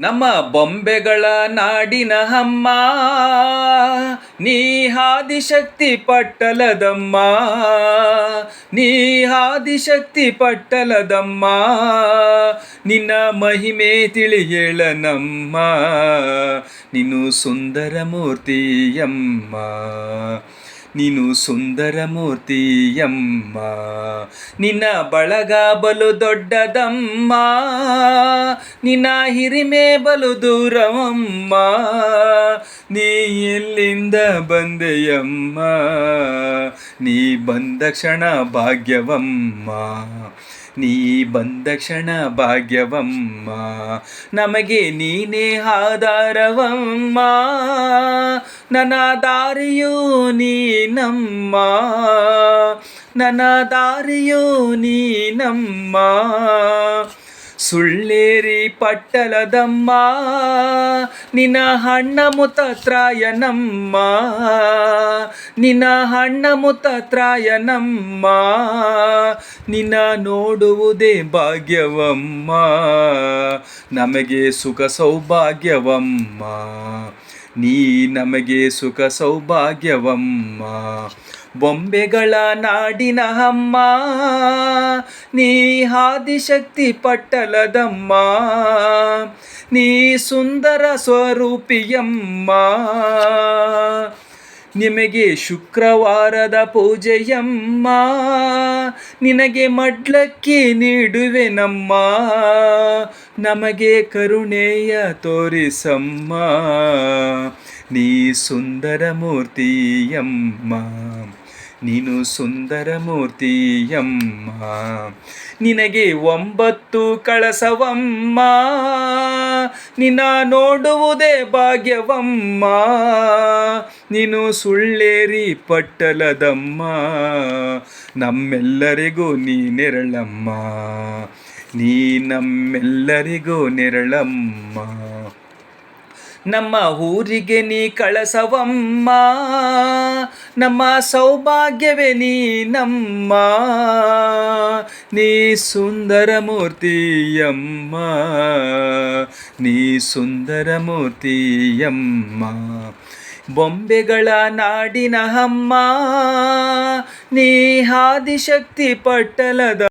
ನಮ್ಮ ಬೊಂಬೆಗಳ ನಾಡಿನ ಅಮ್ಮ, ನೀ ಹಾದಿಶಕ್ತಿ ಪಟ್ಟಲದಮ್ಮ, ನೀ ಹಾದಿಶಕ್ತಿ ಪಟ್ಟಲದಮ್ಮ, ನಿನ್ನ ಮಹಿಮೆ ತಿಳಿಯೇಳನಮ್ಮ, ನೀನು ಸುಂದರ ಮೂರ್ತಿಯಮ್ಮ. ನೀನು ಸುಂದರ ಮೂರ್ತಿಯಮ್ಮ ನಿನ್ನ ಬಳಗ ಬಲು ದೊಡ್ಡದಮ್ಮ, ನಿನ್ನ ಹಿರಿಮೆ ಬಲು ದೂರವಮ್ಮ, ನೀ ಎಲ್ಲಿಂದ ಬಂದೆಯಮ್ಮ, ನೀ ಬಂದ ಕ್ಷಣ ಭಾಗ್ಯವಮ್ಮ, ನೀ ಬಂದ ಕ್ಷಣ ಭಾಗ್ಯವಮ್ಮ, ನಮಗೆ ನೀನೇ ಆಧಾರವಮ್ಮ ನನ್ನ ದಾರಿಯು ನೀನಮ್ಮ ನನ್ನ ನೀ ನೀನಮ್ಮ ಸುಳ್ಳೇರಿ ಪಟ್ಟಲದಮ್ಮ, ನಿನ್ನ ಹಣ್ಣ ಮುತತ್ರಾಯನಮ್ಮ ನಿನ್ನ ಹಣ್ಣ ಮುತತ್ರಾಯನಮ್ಮ ನಿನ್ನ ನೋಡುವುದೇ ಭಾಗ್ಯವಮ್ಮ. ನಮಗೆ ಸುಖ ಸೌಭಾಗ್ಯವಮ್ಮ. ನೀ ನಮಗೆ ಸುಖ ಸೌಭಾಗ್ಯವಮ್ಮ. ಬೊಂಬೆಗಳ ನಾಡಿನ ಅಮ್ಮ ನೀ ಆದಿಶಕ್ತಿ ಪಟ್ಟಲದಮ್ಮ ನೀ ಸುಂದರ ಸ್ವರೂಪಿಯಮ್ಮ. ನಿಮಗೆ ಶುಕ್ರವಾರದ ಪೂಜೆಯಮ್ಮ. ನಿನಗೆ ಮಡ್ಲಕ್ಕಿ ನೀಡುವೆನಮ್ಮ ನಮಗೆ ಕರುಣೆಯ ತೋರಿಸಮ್ಮ. ನೀ ಸುಂದರ ಮೂರ್ತಿಯಮ್ಮ. ನೀನು ಸುಂದರ ಮೂರ್ತಿಯಮ್ಮ ನಿನಗೆ ಒಂಬತ್ತು ಕಳಸವಮ್ಮ. ನಿನ್ನ ನೋಡುವುದೇ ಭಾಗ್ಯವಮ್ಮ. ನೀನು ಸುಳ್ಳೇರಿ ಪಟ್ಟಲದಮ್ಮ. ನಮ್ಮೆಲ್ಲರಿಗೂ ನೀ ನೆರಳಮ್ಮ. ನೀ ನಮ್ಮೆಲ್ಲರಿಗೂ ನೆರಳಮ್ಮ. ನಮ್ಮ ಊರಿಗೆ ನೀ ಕಳಸವಮ್ಮ. ನಮ್ಮ ಸೌಭಾಗ್ಯವೇ ನೀ ನಮ್ಮ. ನೀ ಸುಂದರ ಮೂರ್ತಿಯಮ್ಮ ನೀ ಸುಂದರ ಮೂರ್ತಿಯಮ್ಮ ಬೊಂಬೆಗಳ ನಾಡಿನ ಅಮ್ಮ. ನೀ ಆದಿಶಕ್ತಿ ಪಟ್ಟಲದ